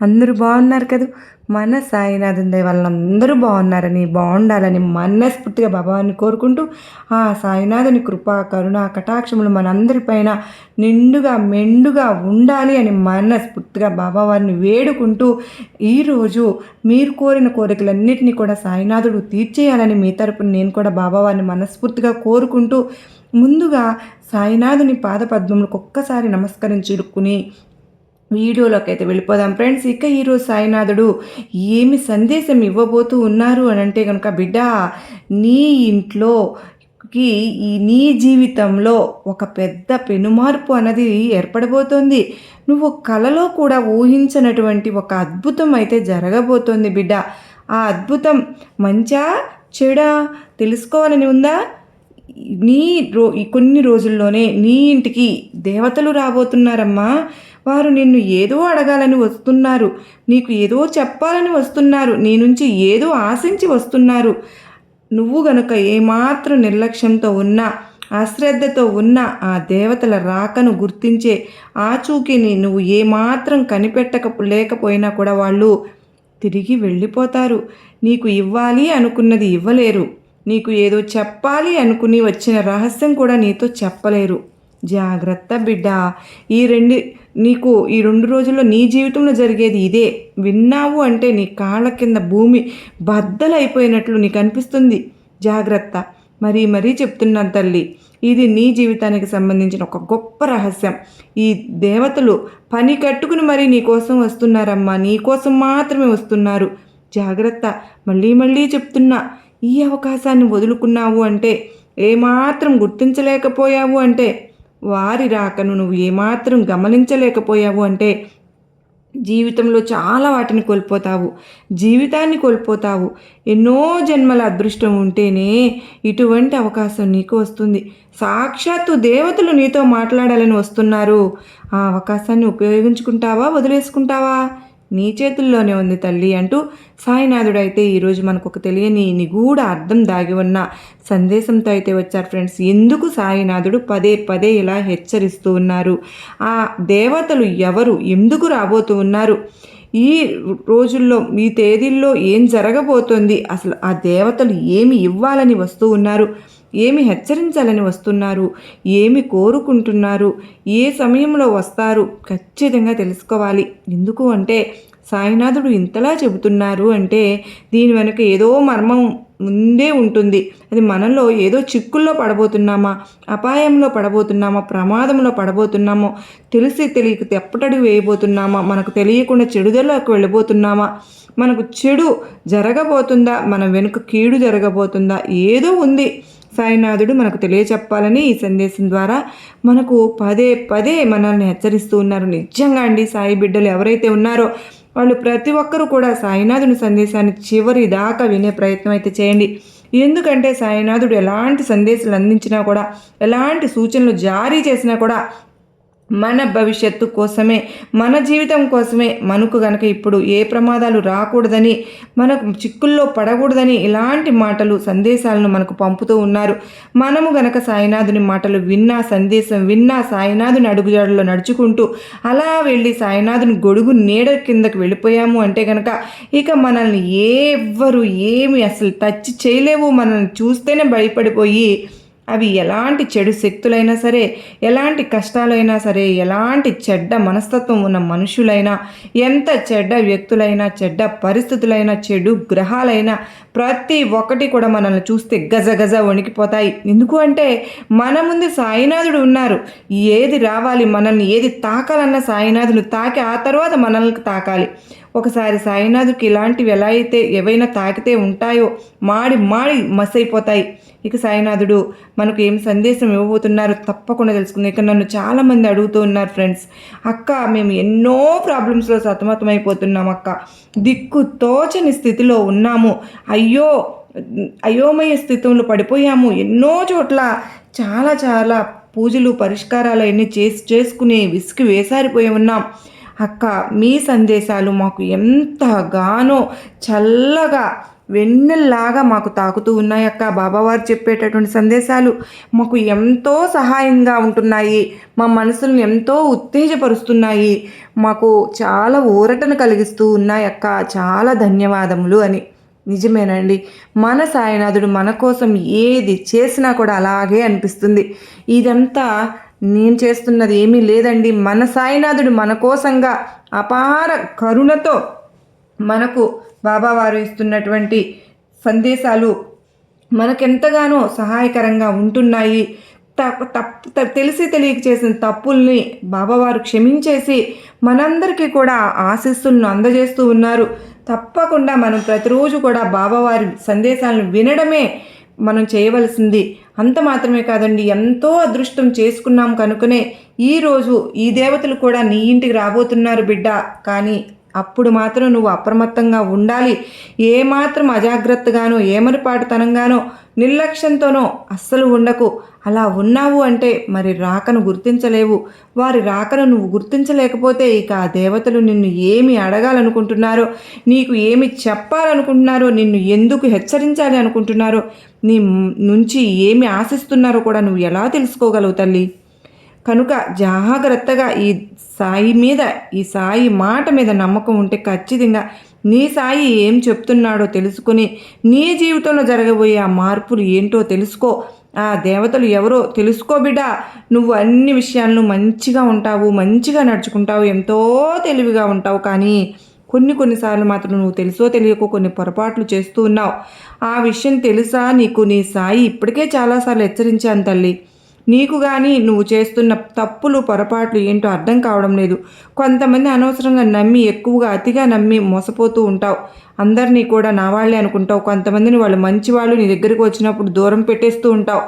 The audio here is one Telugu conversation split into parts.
అందరూ బాగున్నారు కదా. మన సాయినాథుని దయ వల్ల అందరూ బాగున్నారని బాగుండాలని మనస్ఫూర్తిగా భగవాన్ని కోరుకుంటూ ఆ సాయినాథుని కృప కరుణ కటాక్షములు మనందరిపైన నిండుగా మెండుగా ఉండాలి అని మనస్ఫూర్తిగా బాబావారిని వేడుకుంటూ ఈరోజు మీరు కోరిన కోరికలన్నింటినీ కూడా సాయినాథుడు తీర్చేయాలని మీ తరపున నేను కూడా బాబావారిని మనస్ఫూర్తిగా కోరుకుంటూ ముందుగా సాయినాథుని పాదపద్మములకు ఒక్కసారి నమస్కరించుకుని వీడియోలోకి అయితే వెళ్ళిపోదాం. ఫ్రెండ్స్ ఇక ఈరోజు సాయినాథుడు ఏమి సందేశం ఇవ్వబోతూ ఉన్నారు అని అంటే కనుక బిడ్డ నీ ఇంట్లో కి ఈ నీ జీవితంలో ఒక పెద్ద పెనుమార్పు అన్నది ఏర్పడబోతోంది. నువ్వు కలలో కూడా ఊహించినటువంటి ఒక అద్భుతం అయితే జరగబోతోంది బిడ్డ. ఆ అద్భుతం మంచా చెడా తెలుసుకోవాలని ఉందా? నీ రో ఈ కొన్ని రోజుల్లోనే నీ ఇంటికి దేవతలు రాబోతున్నారమ్మా. వారు నిన్ను ఏదో అడగాలని వస్తున్నారు. నీకు ఏదో చెప్పాలని వస్తున్నారు. నీ నుంచి ఏదో ఆశించి వస్తున్నారు. నువ్వు గనుక ఏమాత్రం నిర్లక్ష్యంతో ఉన్నా అశ్రద్ధతో ఉన్న ఆ దేవతల రాకను గుర్తించే ఆచూకీని నువ్వు ఏమాత్రం కనిపెట్టక లేకపోయినా కూడా వాళ్ళు తిరిగి వెళ్ళిపోతారు. నీకు ఇవ్వాలి అనుకున్నది ఇవ్వలేరు. నీకు ఏదో చెప్పాలి అనుకుని వచ్చిన రహస్యం కూడా నీతో చెప్పలేరు. జాగ్రత్త బిడ్డ. ఈ రెండు నీకు ఈ రెండు రోజుల్లో నీ జీవితంలో జరిగేది ఇదే. విన్నావు అంటే నీ కాళ్ళ కింద భూమి బద్దలైపోయినట్లు నీకు అనిపిస్తుంది. జాగ్రత్త. మరీ మరీ చెప్తున్నాను తల్లి ఇది నీ జీవితానికి సంబంధించిన ఒక గొప్ప రహస్యం. ఈ దేవతలు పని కట్టుకుని మరీ నీకోసం వస్తున్నారమ్మా. నీ కోసం మాత్రమే వస్తున్నారు. జాగ్రత్త. మళ్ళీ మళ్ళీ చెప్తున్నా. ఈ అవకాశాన్ని వదులుకున్నావు అంటే ఏమాత్రం గుర్తించలేకపోయావు అంటే వారి రాకను నువ్వు ఏమాత్రం గమనించలేకపోయావు అంటే జీవితంలో చాలా వాటిని కోల్పోతావు జీవితాన్ని కోల్పోతావు. ఎన్నో జన్మల అదృష్టం ఉంటేనే ఇటువంటి అవకాశం నీకు వస్తుంది. సాక్షాత్తు దేవతలు నీతో మాట్లాడాలని వస్తున్నారు. ఆ అవకాశాన్ని ఉపయోగించుకుంటావా వదిలేసుకుంటావా? నీ చేతుల్లోనే ఉంది తల్లి అంటూ సాయినాథుడు అయితే ఈరోజు మనకు ఒక తెలియని నిగూఢ అర్థం దాగి ఉన్న సందేశంతో అయితే వచ్చారు ఫ్రెండ్స్. ఎందుకు సాయినాథుడు పదే పదే ఇలా హెచ్చరిస్తూ ఉన్నారు? ఆ దేవతలు ఎవరు? ఎందుకు రాబోతూ ఉన్నారు? ఈ రోజుల్లో ఈ తేదీల్లో ఏం జరగబోతోంది? అసలు ఆ దేవతలు ఏమి ఇవ్వాలని వస్తూ ఉన్నారు? ఏమి హెచ్చరించాలని వస్తున్నారు? ఏమి కోరుకుంటున్నారు? ఏ సమయంలో వస్తారు? ఖచ్చితంగా తెలుసుకోవాలి. ఎందుకు అంటే సాయినాథుడు ఇంతలా చెబుతున్నారు అంటే దీని వెనుక ఏదో మర్మం ముందే ఉంటుంది. అది మనలో ఏదో చిక్కుల్లో పడబోతున్నామా? అపాయంలో పడబోతున్నామా? ప్రమాదంలో పడబోతున్నామో? తెలిసి తెలియక తెప్పటడుగు వేయబోతున్నామా? మనకు తెలియకుండా చెడుదలకు వెళ్ళబోతున్నామా? మనకు చెడు జరగబోతుందా? మన వెనుక కీడు జరగబోతుందా? ఏదో ఉంది. సాయినాథుడు మనకు తెలియచెప్పాలని ఈ సందేశం ద్వారా మనకు పదే పదే మనల్ని హెచ్చరిస్తూ ఉన్నారు. నిజంగా అండి సాయి బిడ్డలు ఎవరైతే ఉన్నారో వాళ్ళు ప్రతి ఒక్కరూ కూడా సాయినాథుని సందేశాన్ని చివరి దాకా వినే ప్రయత్నం అయితే చేయండి. ఎందుకంటే సాయినాథుడు ఎలాంటి సందేశాలు అందించినా కూడా ఎలాంటి సూచనలు జారీ చేసినా కూడా మన భవిష్యత్తు కోసమే మన జీవితం కోసమే మనకు గనక ఇప్పుడు ఏ ప్రమాదాలు రాకూడదని మనకు చిక్కుల్లో పడకూడదని ఇలాంటి మాటలు సందేశాలను మనకు పంపుతూ ఉన్నారు. మనము గనక సాయినాథుని మాటలు విన్నా సందేశం విన్నా సాయినాథుని అడుగుజాడులో నడుచుకుంటూ అలా వెళ్ళి సాయినాథుని గొడుగు నీడ కిందకి వెళ్ళిపోయాము అంటే గనక ఇక మనల్ని ఎవ్వరు ఏమి అసలు టచ్ చేయలేవు. మనల్ని చూస్తేనే భయపడిపోయి అవి ఎలాంటి చెడు శక్తులైనా సరే ఎలాంటి కష్టాలైనా సరే ఎలాంటి చెడ్డ మనస్తత్వం ఉన్న మనుషులైనా ఎంత చెడ్డ వ్యక్తులైనా చెడ్డ పరిస్థితులైనా చెడు గ్రహాలైనా ప్రతి ఒక్కటి కూడా మనల్ని చూస్తే గజ గజ వణికిపోతాయి. ఎందుకు అంటే మన ముందు సాయినాథుడు ఉన్నారు. ఏది రావాలి మనల్ని ఏది తాకాలన్న సాయినాథుడు తాకి ఆ తర్వాత మనల్ని తాకాలి. ఒకసారి సాయినాథుకి ఇలాంటివి ఎలా అయితే ఏవైనా తాకితే ఉంటాయో మాడి మాడి మసైపోతాయి. ఇక సాయినాథుడు మనకు ఏం సందేశం ఇవ్వబోతున్నారో తప్పకుండా తెలుసుకుంది. ఇక నన్ను చాలామంది అడుగుతూ ఉన్నారు ఫ్రెండ్స్. అక్క మేము ఎన్నో ప్రాబ్లమ్స్లో సతమతమైపోతున్నాం అక్క. దిక్కు తోచని స్థితిలో ఉన్నాము. అయ్యో అయోమయ స్థితిలో పడిపోయాము. ఎన్నో చోట్ల చాలా చాలా పూజలు పరిష్కారాలు అన్నీ చేసి చేసుకుని విసికి వేసారిపోయి ఉన్నాం. అక్క మీ సందేశాలు మాకు ఎంతగానో చల్లగా వెన్నెల్లాగా మాకు తాకుతూ ఉన్నాయి అక్క. బాబావారు చెప్పేటటువంటి సందేశాలు మాకు ఎంతో సహాయంగా ఉంటున్నాయి. మా మనసులను ఎంతో ఉత్తేజపరుస్తున్నాయి. మాకు చాలా ఊరటను కలిగిస్తూ ఉన్నాయి అక్క. చాలా ధన్యవాదములు అని. నిజమేనండి. మన సాయినాథుడు మన కోసం ఏది చేసినా కూడా అలాగే అనిపిస్తుంది. ఇదంతా నేను చేస్తున్నది ఏమీ లేదండి. మన సాయినాథుడు మన కోసంగా అపార కరుణతో మనకు బాబావారు ఇస్తున్నటువంటి సందేశాలు మనకెంతగానో సహాయకరంగా ఉంటున్నాయి. తప్పు తెలిసి తెలియక చేసిన తప్పుల్ని బాబావారు క్షమించేసి మనందరికీ కూడా ఆశీస్సులను అందజేస్తూ ఉన్నారు. తప్పకుండా మనం ప్రతిరోజు కూడా బాబావారి సందేశాలను వినడమే మనం చేయవలసింది. అంత మాత్రమే కాదండి ఎంతో అదృష్టం చేసుకున్నాం కనుకనే ఈరోజు ఈ దేవతలు కూడా నీ ఇంటికి రాబోతున్నారు బిడ్డ. కానీ అప్పుడు మాత్రం నువ్వు అప్రమత్తంగా ఉండాలి. ఏమాత్రం అజాగ్రత్తగానో ఏమరిపాటుతనంగానో నిర్లక్ష్యంతోనో అస్సలు ఉండకు. అలా ఉన్నావు అంటే మరి రాకను గుర్తించలేవు. వారి రాకను నువ్వు గుర్తించలేకపోతే ఇక ఆ దేవతలు నిన్ను ఏమి అడగాలనుకుంటున్నారో నీకు ఏమి చెప్పాలనుకుంటున్నారో నిన్ను ఎందుకు హెచ్చరించాలి అనుకుంటున్నారో నీ నుంచి ఏమి ఆశిస్తున్నారో కూడా నువ్వు ఎలా తెలుసుకోగలవు తల్లి? కనుక జాగ్రత్తగా ఈ సాయి మీద ఈ సాయి మాట మీద నమ్మకం ఉంటే ఖచ్చితంగా నీ సాయి ఏం చెప్తున్నాడో తెలుసుకుని నీ జీవితంలో జరగబోయే ఆ మార్పులు ఏంటో తెలుసుకో. ఆ దేవతలు ఎవరో తెలుసుకో బిడ్డ. నువ్వు అన్ని విషయాలను మంచిగా ఉంటావు మంచిగా నడుచుకుంటావు ఎంతో తెలివిగా ఉంటావు కానీ కొన్ని కొన్నిసార్లు మాత్రం నువ్వు తెలుసో తెలియకో కొన్ని పొరపాట్లు చేస్తూ ఉన్నావు. ఆ విషయం తెలుసా నీకు? నీ సాయి ఇప్పటికే చాలాసార్లు హెచ్చరించాను తల్లి. నీకు కానీ నువ్వు చేస్తున్న తప్పులు పొరపాట్లు ఏంటో అర్థం కావడం లేదు. కొంతమంది అనవసరంగా నమ్మి ఎక్కువగా అతిగా నమ్మి మోసపోతూ ఉంటావు. అందరినీ కూడా నా వాళ్ళే అనుకుంటావు. కొంతమందిని వాళ్ళు మంచి వాళ్ళు నీ దగ్గరికి వచ్చినప్పుడు దూరం పెట్టేస్తూ ఉంటావు.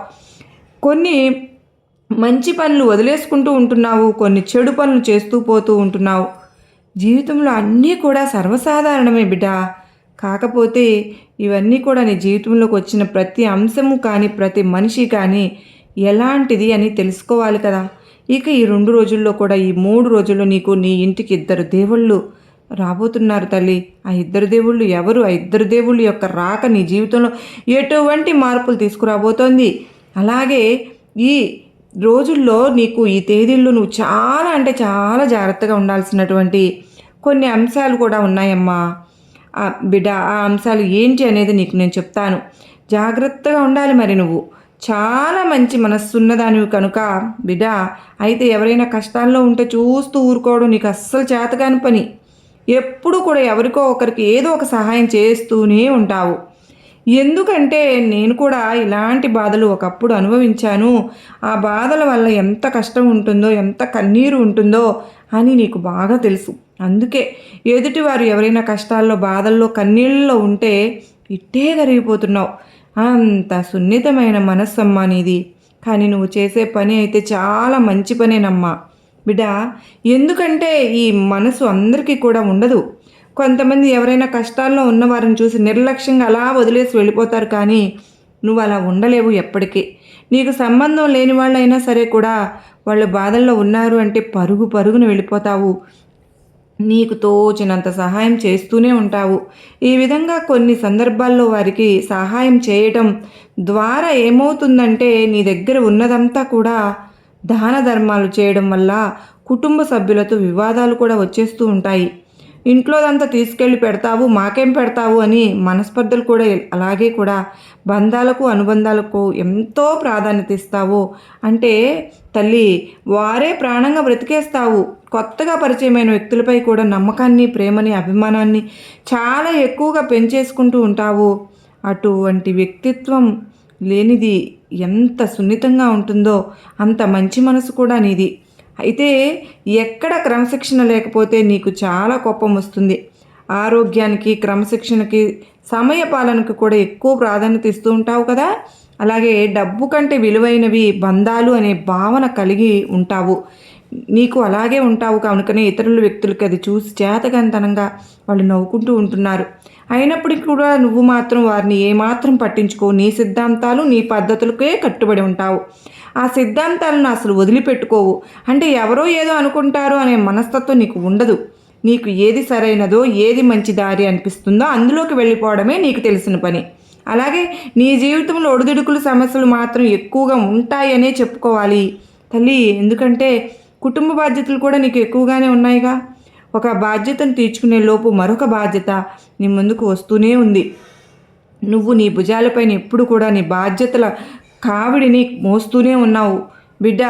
కొన్ని మంచి పనులు వదిలేసుకుంటూ ఉంటున్నావు. కొన్ని చెడు పనులు చేస్తూ పోతూ ఉంటున్నావు. జీవితంలో అన్నీ కూడా సర్వసాధారణమే బిడ్డ. కాకపోతే ఇవన్నీ కూడా నీ జీవితంలోకి వచ్చిన ప్రతి అంశము కానీ ప్రతి మనిషి కానీ ఎలాంటిది అని తెలుసుకోవాలి కదా. ఇక ఈ రెండు రోజుల్లో కూడా ఈ మూడు రోజుల్లో నీకు నీ ఇంటికి ఇద్దరు దేవుళ్ళు రాబోతున్నారు తల్లి. ఆ ఇద్దరు దేవుళ్ళు ఎవరు? ఆ ఇద్దరు దేవుళ్ళ యొక్క రాక నీ జీవితంలో ఎటువంటి మార్పులు తీసుకురాబోతోంది? అలాగే ఈ రోజుల్లో నీకు ఈ తేదీల్లో నువ్వు చాలా అంటే చాలా జాగ్రత్తగా ఉండాల్సినటువంటి కొన్ని అంశాలు కూడా ఉన్నాయమ్మా. బిడ్డ ఆ అంశాలు ఏంటి అనేది నీకు నేను చెప్తాను. జాగ్రత్తగా ఉండాలి మరి నువ్వు. చాలా మంచి మనస్సున్నదానివి కనుక బిడ్డ అయితే ఎవరైనా కష్టాల్లో ఉంటే చూస్తూ ఊరుకోవడం నీకు అస్సలు చేతకాని పని. ఎప్పుడు కూడా ఎవరికో ఒకరికి ఏదో ఒక సహాయం చేస్తూనే ఉంటావు. ఎందుకంటే నేను కూడా ఇలాంటి బాధలు ఒకప్పుడు అనుభవించాను. ఆ బాధల వల్ల ఎంత కష్టం ఉంటుందో ఎంత కన్నీరు ఉంటుందో అని నీకు బాగా తెలుసు. అందుకే ఎదుటివారు ఎవరైనా కష్టాల్లో బాధల్లో కన్నీళ్ళలో ఉంటే ఇట్టే కరిగిపోతున్నావు. అంత సున్నితమైన మనస్సమ్మా నీది. కానీ నువ్వు చేసే పని అయితే చాలా మంచి పనేనమ్మా. బిడ్డ ఎందుకంటే ఈ మనసు అందరికీ కూడా ఉండదు. కొంతమంది ఎవరైనా కష్టాల్లో ఉన్నవారిని చూసి నిర్లక్ష్యంగా అలా వదిలేసి వెళ్ళిపోతారు కానీ నువ్వు అలా ఉండలేవు ఎప్పటికీ. నీకు సంబంధం లేని వాళ్ళైనా సరే కూడా వాళ్ళు బాధల్లో ఉన్నారు అంటే పరుగు పరుగున వెళ్ళిపోతావు. నీకు తోచినంత సహాయం చేస్తూనే ఉంటావు. ఈ విధంగా కొన్ని సందర్భాల్లో వారికి సహాయం చేయటం ద్వారా ఏమవుతుందంటే నీ దగ్గర ఉన్నదంతా కూడా దాన ధర్మాలు చేయడం వల్ల కుటుంబ సభ్యులతో వివాదాలు కూడా వచ్చేస్తూ ఉంటాయి. ఇంట్లోదంతా తీసుకెళ్ళి పెడతావు మాకేం పెడతావు అని మనస్పర్ధలు కూడా అలాగే కూడా బంధాలకు అనుబంధాలకు ఎంతో ప్రాధాన్యత ఇస్తావు. అంటే తల్లి వారే ప్రాణంగా బ్రతికేస్తావు. కొత్తగా పరిచయమైన వ్యక్తులపై కూడా నమ్మకాన్ని ప్రేమని అభిమానాన్ని చాలా ఎక్కువగా పెంచేసుకుంటూ ఉంటావు. అటువంటి వ్యక్తిత్వం లేనిది ఎంత సున్నితంగా ఉంటుందో అంత మంచి మనసు కూడా నీది. అయితే ఎక్కడ క్రమశిక్షణ లేకపోతే నీకు చాలా కోపం వస్తుంది. ఆరోగ్యానికి క్రమశిక్షణకి సమయ పాలనకు కూడా ఎక్కువ ప్రాధాన్యత ఇస్తూ ఉంటావు కదా. అలాగే డబ్బు కంటే విలువైనవి బంధాలు అనే భావన కలిగి ఉంటావు. నీకు అలాగే ఉంటావు కనుకనే ఇతరుల వ్యక్తులకి అది చూసి చేతగంతనంగా వాళ్ళు నవ్వుకుంటూ ఉంటున్నారు. అయినప్పటికీ కూడా నువ్వు మాత్రం వారిని ఏమాత్రం పట్టించుకో నీ సిద్ధాంతాలు నీ పద్ధతులకే కట్టుబడి ఉంటావు. ఆ సిద్ధాంతాలను అసలు వదిలిపెట్టుకోవు. అంటే ఎవరో ఏదో అనుకుంటారు అనే మనస్తత్వం నీకు ఉండదు. నీకు ఏది సరైనదో ఏది మంచి దారి అనిపిస్తుందో అందులోకి వెళ్ళిపోవడమే నీకు తెలిసిన పని. అలాగే నీ జీవితంలో ఒడిదుడుకులు సమస్యలు మాత్రం ఎక్కువగా ఉంటాయనే చెప్పుకోవాలి. తల్లి ఎందుకంటే కుటుంబ బాధ్యతలు కూడా నీకు ఎక్కువగానే ఉన్నాయిగా. ఒక బాధ్యతను తీర్చుకునే లోపు మరొక బాధ్యత నీ ముందుకు వస్తూనే ఉంది. నువ్వు నీ భుజాలపైన ఎప్పుడు కూడా నీ బాధ్యతల కావిడిని మోస్తూనే ఉన్నావు. బిడ్డ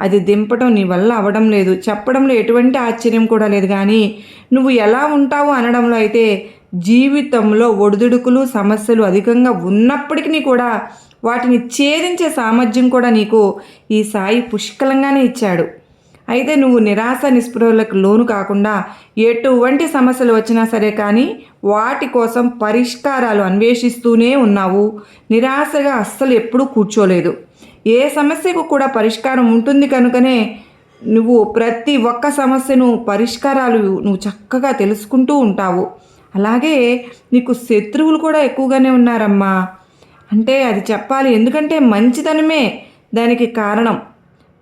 అది దింపడం నీ వల్ల అవడం లేదు. చెప్పడంలో ఎటువంటి ఆశ్చర్యం కూడా లేదు. కానీ నువ్వు ఎలా ఉంటావు అనడంలో అయితే జీవితంలో ఒడిదుడుకులు సమస్యలు అధికంగా ఉన్నప్పటికీ కూడా వాటిని ఛేదించే సామర్థ్యం కూడా నీకు ఈ సాయి పుష్కలంగానే ఇచ్చాడు. అయితే నువ్వు నిరాశ నిస్పృహలకు లోను కాకుండా ఎటువంటి సమస్యలు వచ్చినా సరే కానీ వాటి కోసం పరిష్కారాలు అన్వేషిస్తూనే ఉన్నావు. నిరాశగా అస్సలు ఎప్పుడూ కూర్చోలేదు. ఏ సమస్యకు కూడా పరిష్కారం ఉంటుంది కనుకనే నువ్వు ప్రతి ఒక్క సమస్యను పరిష్కారాలు నువ్వు చక్కగా తెలుసుకుంటూ ఉంటావు. అలాగే నీకు శత్రువులు కూడా ఎక్కువగానే ఉన్నారమ్మా. అంటే అది చెప్పాలి. ఎందుకంటే మంచితనమే దానికి కారణం.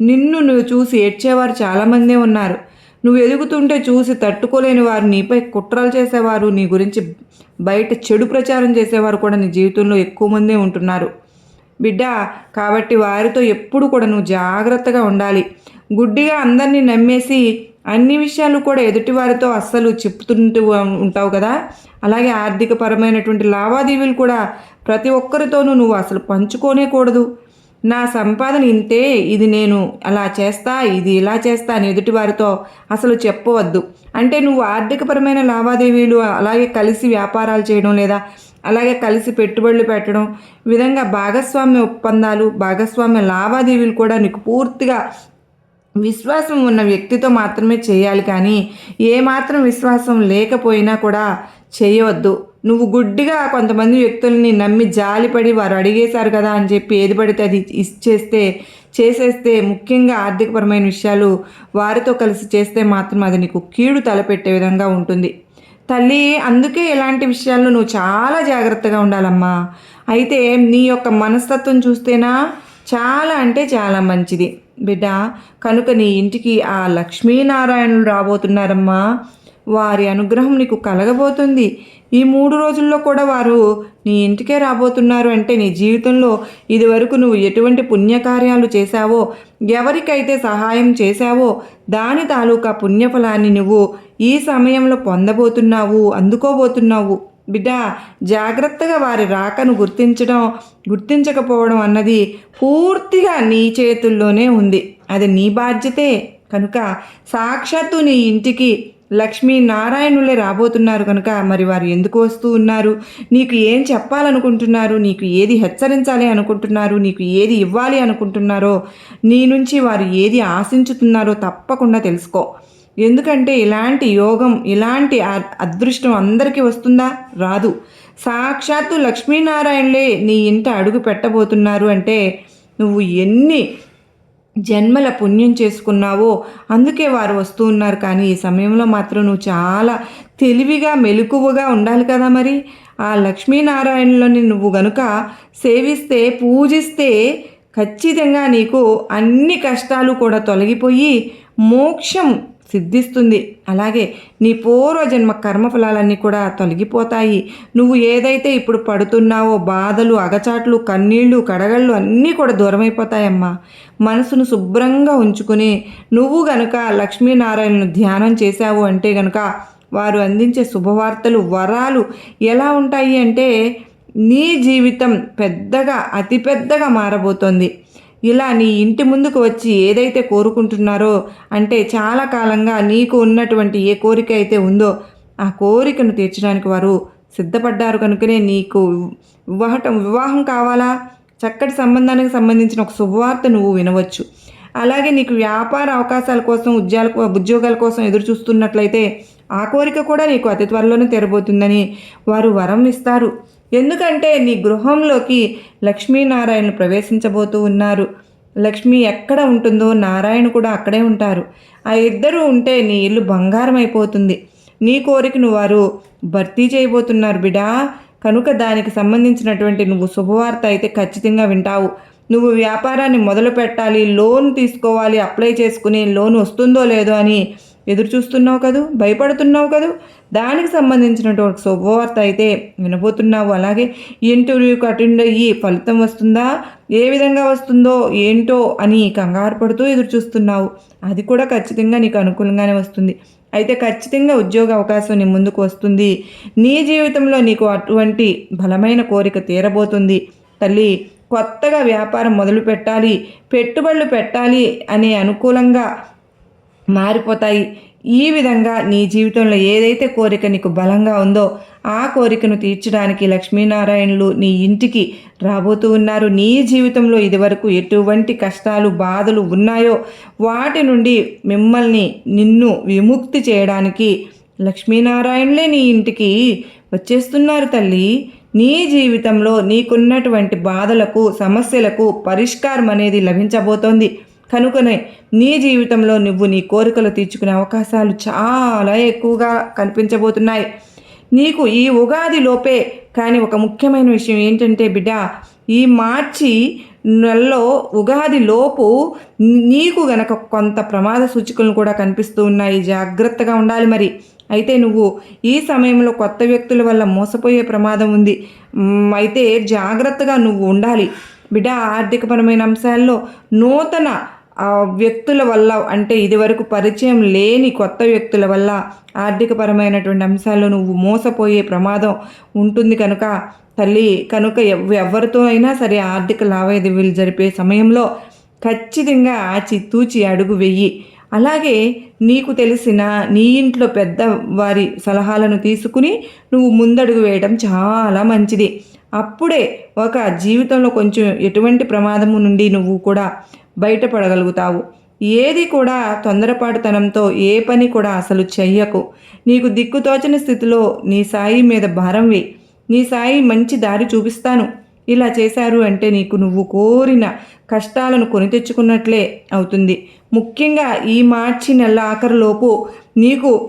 నిన్ను నువ్వు చూసి ఏడ్చేవారు చాలామందే ఉన్నారు. నువ్వు ఎదుగుతుంటే చూసి తట్టుకోలేని వారు నీపై కుట్రలు చేసేవారు నీ గురించి బయట చెడు ప్రచారం చేసేవారు కూడా నీ జీవితంలో ఎక్కువ మందే ఉంటున్నారు. బిడ్డ కాబట్టి వారితో ఎప్పుడు కూడా నువ్వు జాగ్రత్తగా ఉండాలి. గుడ్డిగా అందరినీ నమ్మేసి అన్ని విషయాలు కూడా ఎదుటివారితో అస్సలు చెప్తుంటూ ఉంటావు కదా? అలాగే ఆర్థికపరమైనటువంటి లావాదేవీలు కూడా ప్రతి ఒక్కరితోనూ నువ్వు అసలు పంచుకోనే కూడదు. నా సంపాదన ఇంతే ఇది నేను అలా చేస్తా ఇది ఇలా చేస్తా అని ఎదుటివారితో అసలు చెప్పవద్దు. అంటే నువ్వు ఆర్థికపరమైన లావాదేవీలు అలాగే కలిసి వ్యాపారాలు చేయడం లేదా అలాగే కలిసి పెట్టుబడులు పెట్టడం విధంగా భాగస్వామ్య ఒప్పందాలు భాగస్వామ్య లావాదేవీలు కూడా నీకు పూర్తిగా విశ్వాసం ఉన్న వ్యక్తితో మాత్రమే చేయాలి కానీ ఏమాత్రం విశ్వాసం లేకపోయినా కూడా చేయవద్దు. నువ్వు గుడ్డిగా కొంతమంది వ్యక్తుల్ని నమ్మి జాలిపడి వారు అడిగేశారు కదా అని చెప్పి ఏది పడితే అది ఇచ్చేస్తే చేసేస్తే ముఖ్యంగా ఆర్థికపరమైన విషయాలు వారితో కలిసి చేస్తే మాత్రం అది నీకు కీడు తలపెట్టే విధంగా ఉంటుంది. తల్లి అందుకే ఇలాంటి విషయాల్లో నువ్వు చాలా జాగ్రత్తగా ఉండాలమ్మా. అయితే నీ యొక్క మనస్తత్వం చూస్తేనా చాలా అంటే చాలా మంచిది. బిడ్డ కనుక నీ ఇంటికి ఆ లక్ష్మీనారాయణులు రాబోతున్నారమ్మా. వారి అనుగ్రహం నీకు కలగబోతుంది. ఈ మూడు రోజుల్లో కూడా వారు నీ ఇంటికే రాబోతున్నారు అంటే నీ జీవితంలో ఇదివరకు నువ్వు ఎటువంటి పుణ్యకార్యాలు చేశావో ఎవరికైతే సహాయం చేశావో దాని తాలూకా పుణ్యఫలాన్ని నువ్వు ఈ సమయంలో పొందబోతున్నావు అందుకోబోతున్నావు. బిడ్డ జాగ్రత్తగా వారి రాకను గుర్తించడం గుర్తించకపోవడం అన్నది పూర్తిగా నీ చేతుల్లోనే ఉంది. అది నీ బాధ్యతే. కనుక సాక్షాత్తు నీ ఇంటికి లక్ష్మీ నారాయణులే రాబోతున్నారు కనుక మరి వారు ఎందుకు వస్తూ ఉన్నారు? నీకు ఏం చెప్పాలనుకుంటున్నారు? నీకు ఏది హెచ్చరించాలి అనుకుంటున్నారు? నీకు ఏది ఇవ్వాలి అనుకుంటున్నారో? నీ నుంచి వారు ఏది ఆశించుతున్నారో తప్పకుండా తెలుసుకో. ఎందుకంటే ఇలాంటి యోగం ఇలాంటి అదృష్టం అందరికీ వస్తుందా? రాదు. సాక్షాత్తు లక్ష్మీనారాయణలే నీ ఇంట అడుగు పెట్టబోతున్నారు అంటే నువ్వు ఎన్ని జన్మల పుణ్యం చేసుకున్నావో అందుకే వారు వస్తూ ఉన్నారు. కానీ ఈ సమయంలో మాత్రం నువ్వు చాలా తెలివిగా మెలకువగా ఉండాలి కదా మరి. ఆ లక్ష్మీనారాయణలోని నువ్వు గనుక సేవిస్తే పూజిస్తే ఖచ్చితంగా నీకు అన్ని కష్టాలు కూడా తొలగిపోయి మోక్షం సిద్ధిస్తుంది. అలాగే నీ పూర్వజన్మ కర్మఫలాలన్నీ కూడా తొలగిపోతాయి. నువ్వు ఏదైతే ఇప్పుడు పడుతున్నావో బాధలు అగచాట్లు కన్నీళ్ళు కడగళ్ళు అన్నీ కూడా దూరమైపోతాయమ్మా. మనసును శుభ్రంగా ఉంచుకుని నువ్వు గనుక లక్ష్మీనారాయణను ధ్యానం చేశావు అంటే గనుక వారు అందించే శుభవార్తలు వరాలు ఎలా ఉంటాయి అంటే నీ జీవితం పెద్దగా అతిపెద్దగా మారబోతోంది. ఇలా నీ ఇంటి ముందుకు వచ్చి ఏదైతే కోరుకుంటున్నారో అంటే చాలా కాలంగా నీకు ఉన్నటువంటి ఏ కోరిక అయితే ఉందో ఆ కోరికను తీర్చడానికి వారు సిద్ధపడ్డారు కనుకనే నీకు వివాహటం వివాహం కావాలా? చక్కటి సంబంధానికి సంబంధించిన ఒక శుభవార్త నువ్వు వినవచ్చు. అలాగే నీకు వ్యాపార అవకాశాల కోసం ఉద్యోగాల ఉద్యోగాల కోసం ఎదురు చూస్తున్నట్లయితే ఆ కోరిక కూడా నీకు అతి త్వరలోనే తెరబోతుందని వారు వరం ఇస్తారు. ఎందుకంటే నీ గృహంలోకి లక్ష్మీనారాయణలు ప్రవేశించబోతూ ఉన్నారు. లక్ష్మి ఎక్కడ ఉంటుందో నారాయణ కూడా అక్కడే ఉంటారు. ఆ ఇద్దరు ఉంటే నీ ఇల్లు బంగారం అయిపోతుంది నీ కోరికను వారు భర్తీ చేయబోతున్నారు బిడా. కనుక దానికి సంబంధించినటువంటి నువ్వు శుభవార్త అయితే ఖచ్చితంగా వింటావు. నువ్వు వ్యాపారాన్ని మొదలు పెట్టాలి లోన్ తీసుకోవాలి అప్లై చేసుకుని లోన్ వస్తుందో లేదో అని ఎదురు చూస్తున్నావు కదూ? భయపడుతున్నావు కదూ? దానికి సంబంధించినటువంటి శుభవార్త అయితే వినబోతున్నావు. అలాగే ఇంటర్వ్యూకి అటెండ్ అయ్యి ఫలితం వస్తుందా? ఏ విధంగా వస్తుందో? ఏంటో? అని కంగారు పడుతూ ఎదురు చూస్తున్నావు అది కూడా ఖచ్చితంగా నీకు అనుకూలంగానే వస్తుంది. అయితే ఖచ్చితంగా ఉద్యోగ అవకాశం నీ ముందుకు వస్తుంది. నీ జీవితంలో నీకు అటువంటి బలమైన కోరిక తీరబోతుంది. తల్లి కొత్తగా వ్యాపారం మొదలు పెట్టాలి పెట్టుబడులు పెట్టాలి అనే అనుకూలంగా మారిపోతాయి. ఈ విధంగా నీ జీవితంలో ఏదైతే కోరిక నీకు బలంగా ఉందో ఆ కోరికను తీర్చడానికి లక్ష్మీనారాయణులు నీ ఇంటికి రాబోతూ ఉన్నారు. నీ జీవితంలో ఇదివరకు ఎటువంటి కష్టాలు బాధలు ఉన్నాయో వాటి నుండి మిమ్మల్ని నిన్ను విముక్తి చేయడానికి లక్ష్మీనారాయణులే నీ ఇంటికి వచ్చేస్తున్నారు తల్లి. నీ జీవితంలో నీకున్నటువంటి బాధలకు సమస్యలకు పరిష్కారం అనేది లభించబోతోంది. కనుకనే నీ జీవితంలో నువ్వు నీ కోరికలు తీర్చుకునే అవకాశాలు చాలా ఎక్కువగా కనిపించబోతున్నాయి. నీకు ఈ ఉగాది లోపే కానీ ఒక ముఖ్యమైన విషయం ఏంటంటే బిడ్డ ఈ మార్చి నెలలో ఉగాది లోపు నీకు గనక కొంత ప్రమాద సూచికలు కూడా కనిపిస్తూ ఉన్నాయి. జాగ్రత్తగా ఉండాలి మరి. అయితే నువ్వు ఈ సమయంలో కొత్త వ్యక్తుల వల్ల మోసపోయే ప్రమాదం ఉంది. అయితే జాగ్రత్తగా నువ్వు ఉండాలి. బిడ్డ ఆర్థికపరమైన అంశాల్లో నూతన ఆ వ్యక్తుల వల్ల అంటే ఇదివరకు పరిచయం లేని కొత్త వ్యక్తుల వల్ల ఆర్థికపరమైనటువంటి అంశాల్లో నువ్వు మోసపోయే ప్రమాదం ఉంటుంది కనుక తల్లి కనుక ఎవరితో అయినా సరే ఆర్థిక లావాదేవీలు జరిపే సమయంలో ఖచ్చితంగా ఆచితూచి అడుగు వెయ్యి అలాగే నీకు తెలిసిన నీ ఇంట్లో పెద్ద వారి సలహాలను తీసుకుని నువ్వు ముందడుగు వేయడం చాలా మంచిది. అప్పుడే ఒక జీవితంలో కొంచెం ఎటువంటి ప్రమాదము నుండి నువ్వు కూడా బయటపడగలుగుతావు. ఏది కూడా తొందరపాటుతనంతో ఏ పని కూడా అసలు చెయ్యకు. నీకు దిక్కుతోచని స్థితిలో నీ సాయి మీద భారం వేయి. నీ సాయి మంచి దారి చూపిస్తాను. ఇలా చేశారు అంటే నీకు నువ్వు కోరిన కష్టాలను కొని తెచ్చుకున్నట్లే అవుతుంది. ముఖ్యంగా ఈ మార్చి నెల ఆఖరులోపు నీకు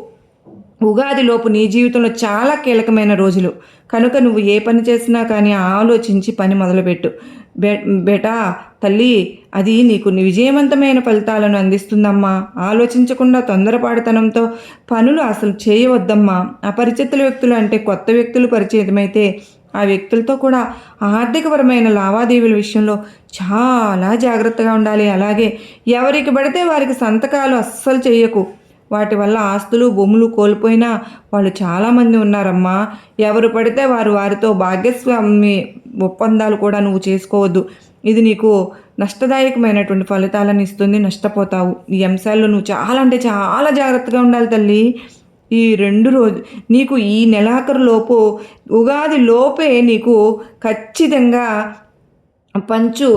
ఉగాదిలోపు నీ జీవితంలో చాలా కీలకమైన రోజులు. కనుక నువ్వు ఏ పని చేసినా కానీ ఆలోచించి పని మొదలుపెట్టు. బె బేటా తల్లి అది నీకు విజయవంతమైన ఫలితాలను అందిస్తుందమ్మా. ఆలోచించకుండా తొందరపాటుతనంతో పనులు అసలు చేయవద్దమ్మా. అపరిచితుల వ్యక్తులు అంటే కొత్త వ్యక్తులు పరిచయమైతే ఆ వ్యక్తులతో కూడా ఆర్థికపరమైన లావాదేవీల విషయంలో చాలా జాగ్రత్తగా ఉండాలి. అలాగే ఎవరికి పడితే వారికి సంతకాలు అస్సలు చేయకు వాటి వల్ల ఆస్తులు భూములు కోల్పోయినా వాళ్ళు చాలామంది ఉన్నారమ్మా. ఎవరు పడితే వారు వారితో భాగ్యస్వామి ఒప్పందాలు కూడా నువ్వు చేసుకోవద్దు. ఇది నీకు నష్టదాయకమైనటువంటి ఫలితాలను ఇస్తుంది నష్టపోతావు. ఈ అంశాల్లో నువ్వు చాలా అంటే చాలా జాగ్రత్తగా ఉండాలి తల్లి. ఈ రెండు రోజు నీకు ఈ నెలాఖరు లోపు ఉగాది లోపే నీకు ఖచ్చితంగా పంచు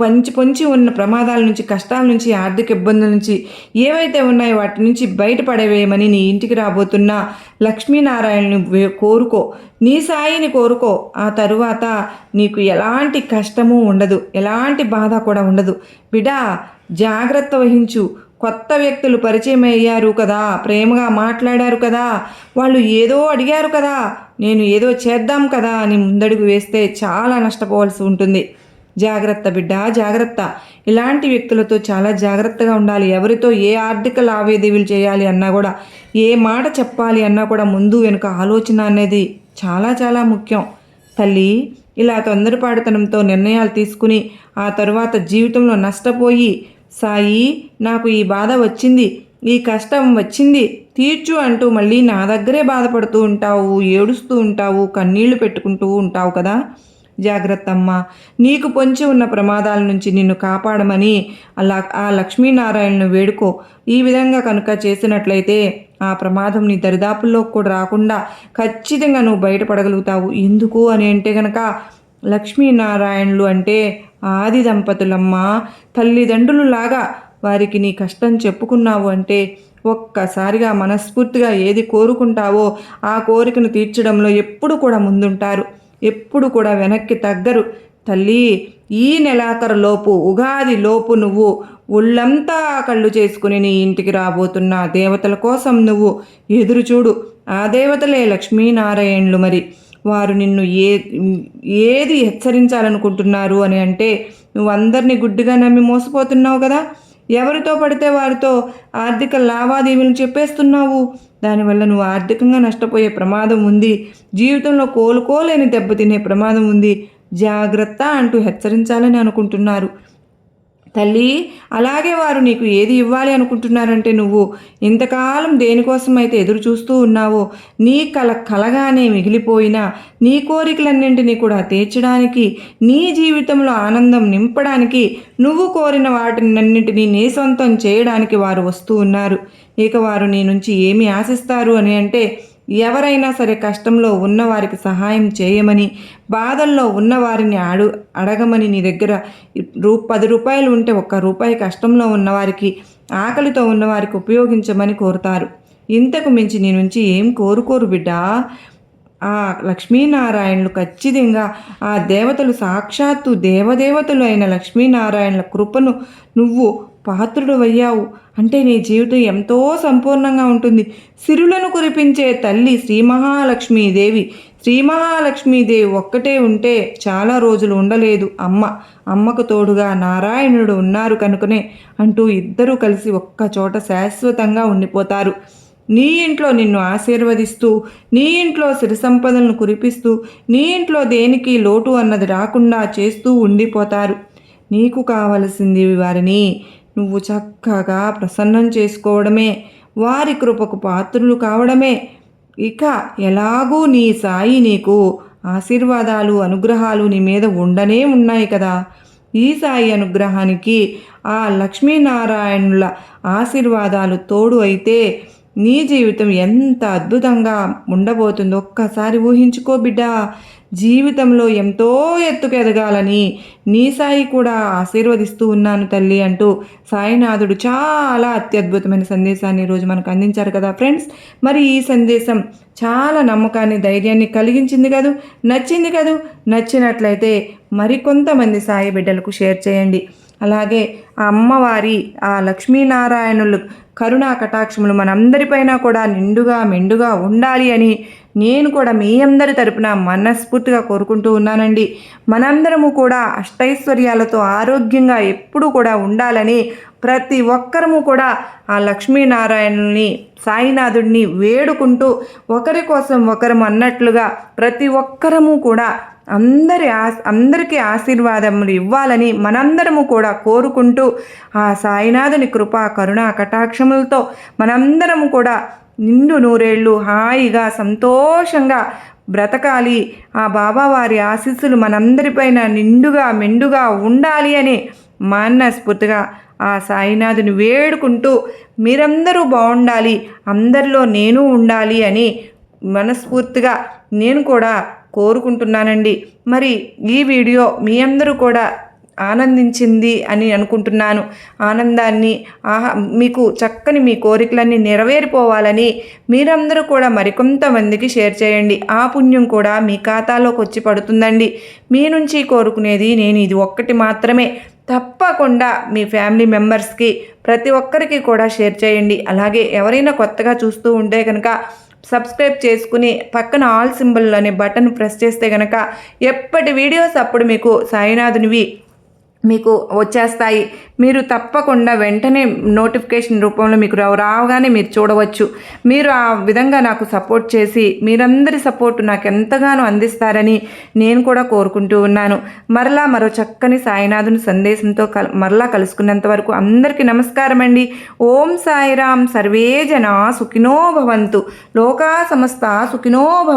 పంచి పొంచి ఉన్న ప్రమాదాల నుంచి కష్టాల నుంచి ఆర్థిక ఇబ్బందుల నుంచి ఏవైతే ఉన్నాయో వాటి నుంచి బయటపడవేయమని నీ ఇంటికి రాబోతున్న లక్ష్మీనారాయణని కోరుకో. నీ సాయిని కోరుకో. ఆ తరువాత నీకు ఎలాంటి కష్టము ఉండదు. ఎలాంటి బాధ కూడా ఉండదు. బిడా జాగ్రత్త వహించు. కొత్త వ్యక్తులు పరిచయం అయ్యారు కదా. ప్రేమగా మాట్లాడారు కదా. వాళ్ళు ఏదో అడిగారు కదా. నేను ఏదో చేద్దాం కదా అని ముందడుగు వేస్తే చాలా నష్టపోవాల్సి ఉంటుంది. జాగ్రత్త బిడ్డ జాగ్రత్త. ఇలాంటి వ్యక్తులతో చాలా జాగ్రత్తగా ఉండాలి. ఎవరితో ఏ ఆర్థిక లావాదేవీలు చేయాలి అన్నా కూడా ఏ మాట చెప్పాలి అన్నా కూడా ముందు వెనుక ఆలోచన అనేది చాలా చాలా ముఖ్యం. తల్లి ఇలా తొందరపాటుతనంతో నిర్ణయాలు తీసుకుని ఆ తరువాత జీవితంలో నష్టపోయి సాయి నాకు ఈ బాధ వచ్చింది. ఈ కష్టం వచ్చింది తీర్చు అంటూ మళ్ళీ నా దగ్గరే బాధపడుతూ ఉంటావు ఏడుస్తూ ఉంటావు కన్నీళ్ళు పెట్టుకుంటూ ఉంటావు కదా. జాగ్రత్త అమ్మా నీకు పొంచి ఉన్న ప్రమాదాల నుంచి నిన్ను కాపాడమని అలా ఆ లక్ష్మీనారాయణను వేడుకో. ఈ విధంగా కనుక చేసినట్లయితే ఆ ప్రమాదం నీ దరిదాపుల్లో కూడా రాకుండా ఖచ్చితంగా నువ్వు బయటపడగలుగుతావు. ఎందుకు అని అంటే గనక లక్ష్మీనారాయణులు అంటే ఆది దంపతులమ్మ తల్లిదండ్రులు లాగా వారికి నీ కష్టం చెప్పుకున్నావు అంటే ఒక్కసారిగా మనస్ఫూర్తిగా ఏది కోరుకుంటావో ఆ కోరికను తీర్చడంలో ఎప్పుడు కూడా ముందుంటారు. ఎప్పుడు కూడా వెనక్కి తగ్గరు. తల్లి ఈ నెలాఖరులోపు ఉగాది లోపు నువ్వు ఒళ్ళంతా కళ్ళు చేసుకుని నీ ఇంటికి రాబోతున్న దేవతల కోసం నువ్వు ఎదురు చూడు. ఆ దేవతలే లక్ష్మీనారాయణులు మరి. వారు నిన్ను ఏ ఏది హెచ్చరించాలనుకుంటున్నారు అని అంటే నువ్వు అందరినీ గుడ్డిగా నమ్మి మోసపోతున్నావు కదా? ఎవరితో పడితే వారితో ఆర్థిక లావాదేవీలు చెప్పేస్తున్నావు? దానివల్ల నువ్వు ఆర్థికంగా నష్టపోయే ప్రమాదం ఉంది. జీవితంలో కోలుకోలేని దెబ్బతినే ప్రమాదం ఉంది. జాగ్రత్త అంటూ హెచ్చరించాలని అనుకుంటున్నారు. తల్లి అలాగే వారు నీకు ఏది ఇవ్వాలి అనుకుంటున్నారంటే నువ్వు ఇంతకాలం దేనికోసం అయితే ఎదురు చూస్తూ ఉన్నావో నీ కల కలగానే మిగిలిపోయినా నీ కోరికలన్నింటినీ కూడా తీర్చడానికి నీ జీవితంలో ఆనందం నింపడానికి నువ్వు కోరిన వాటినన్నింటినీ నీ సొంతం చేయడానికి వారు వస్తూ ఉన్నారు. ఇక వారు నీ నుంచి ఏమి ఆశిస్తారు అని అంటే ఎవరైనా సరే కష్టంలో ఉన్నవారికి సహాయం చేయమని బాధల్లో ఉన్నవారిని అడు అడగమని నీ దగ్గర రూ పది రూపాయలు ఉంటే ఒక్క రూపాయి కష్టంలో ఉన్నవారికి ఆకలితో ఉన్నవారికి ఉపయోగించమని కోరుతారు. ఇంతకు మించి నీ నుంచి ఏం కోరుకోరు బిడ్డా. ఆ లక్ష్మీనారాయణులు ఖచ్చితంగా ఆ దేవతలు సాక్షాత్తు దేవదేవతలు అయిన లక్ష్మీనారాయణుల కృపను నువ్వు పాత్రుడు అయ్యావు అంటే నీ జీవితం ఎంతో సంపూర్ణంగా ఉంటుంది. సిరులను కురిపించే తల్లి శ్రీ మహాలక్ష్మీదేవి శ్రీ మహాలక్ష్మీదేవి ఒక్కటే ఉంటే చాలా రోజులు ఉండలేదు. అమ్మ అమ్మకు తోడుగా నారాయణుడు ఉన్నారు కనుకనే అంటూ ఇద్దరూ కలిసి ఒక్క చోట శాశ్వతంగా ఉండిపోతారు. నీ ఇంట్లో నిన్ను ఆశీర్వదిస్తూ నీ ఇంట్లో సిరి సంపదలను కురిపిస్తూ నీ ఇంట్లో దేనికి లోటు అన్నది రాకుండా చేస్తూ ఉండిపోతారు. నీకు కావలసింది వారిని నువ్వు చక్కగా ప్రసన్నం చేసుకోవడమే వారి కృపకు పాత్రులు కావడమే. ఇక ఎలాగూ నీ సాయి నీకు ఆశీర్వాదాలు అనుగ్రహాలు నీ మీద ఉండనే ఉన్నాయి కదా. ఈ సాయి అనుగ్రహానికి ఆ లక్ష్మీనారాయణుల ఆశీర్వాదాలు తోడు అయితే నీ జీవితం ఎంత అద్భుతంగా ఉండబోతుందో ఒక్కసారి ఊహించుకో బిడ్డా. జీవితంలో ఎంతో ఎత్తుకు ఎదగాలని నీ సాయి కూడా ఆశీర్వదిస్తూ ఉన్నాను తల్లి అంటూ సాయినాథుడు చాలా అత్యద్భుతమైన సందేశాన్ని ఈరోజు మనకు అందించారు కదా ఫ్రెండ్స్. మరి ఈ సందేశం చాలా నమ్మకాన్ని ధైర్యాన్ని కలిగించింది కదూ? నచ్చింది కదూ? నచ్చినట్లయితే మరికొంతమంది సాయి బిడ్డలకు షేర్ చేయండి. అలాగే ఆ అమ్మవారి ఆ లక్ష్మీనారాయణులు కరుణా కటాక్షములు మనందరిపైన కూడా నిండుగా మెండుగా ఉండాలి అని నేను కూడా మీ అందరి తరపున మనస్ఫూర్తిగా కోరుకుంటూ ఉన్నానండి. మనందరము కూడా అష్టైశ్వర్యాలతో ఆరోగ్యంగా ఎప్పుడూ కూడా ఉండాలని ప్రతి ఒక్కరము కూడా ఆ లక్ష్మీనారాయణుని సాయినాథుడిని వేడుకుంటూ ఒకరి కోసం ఒకరం అన్నట్లుగా ప్రతి ఒక్కరము కూడా అందరి ఆ అందరికీ ఆశీర్వాదములు ఇవ్వాలని మనందరము కూడా కోరుకుంటూ ఆ సాయినాథుని కృపా కరుణ కటాక్షములతో మనందరము కూడా నిండు నూరేళ్ళు హాయిగా సంతోషంగా బ్రతకాలి. ఆ బాబావారి ఆశీస్సులు మనందరిపైన నిండుగా మెండుగా ఉండాలి అని మానస్ఫూర్తిగా ఆ సాయినాథుని వేడుకుంటూ మీరందరూ బాగుండాలి అందరిలో నేను ఉండాలి అని మనస్ఫూర్తిగా నేను కూడా కోరుకుంటున్నానండి. మరి ఈ వీడియో మీ అందరూ కూడా ఆనందించింది అని అనుకుంటున్నాను. ఆనందాన్ని ఆహా మీకు చక్కని మీ కోరికలన్నీ నెరవేరిపోవాలని మీరందరూ కూడా మరికొంతమందికి షేర్ చేయండి. ఆ పుణ్యం కూడా మీ ఖాతాలోకి వచ్చి పడుతుందండి. మీ నుంచి కోరుకునేది నేను ఇది ఒక్కటి మాత్రమే. తప్పకుండా మీ ఫ్యామిలీ మెంబర్స్కి ప్రతి ఒక్కరికి కూడా షేర్ చేయండి. అలాగే ఎవరైనా కొత్తగా చూస్తూ ఉంటే కనుక సబ్స్క్రైబ్ చేసుకుని పక్కన ఆల్ సింబల్ అనే బటన్ ప్రెస్ చేస్తే కనుక ఎప్పటి వీడియోస్ అప్పుడు మీకు సాయినాథునివి మీకు వచ్చేస్తాయి. మీరు తప్పకుండా వెంటనే నోటిఫికేషన్ రూపంలో మీకు రావగానే మీరు చూడవచ్చు. మీరు ఆ విధంగా నాకు సపోర్ట్ చేసి మీరందరి సపోర్ట్ నాకు ఎంతగానో అందిస్తారని నేను కూడా కోరుకుంటూ ఉన్నాను. మరలా మరో చక్కని సాయినాథుని సందేశంతో కల్ మరలా కలుసుకున్నంత వరకు అందరికీ నమస్కారం అండి. ఓం సాయిరాం సర్వే జన సుఖినో భవంతు. లోకా సమస్త సుఖినో భవంతు.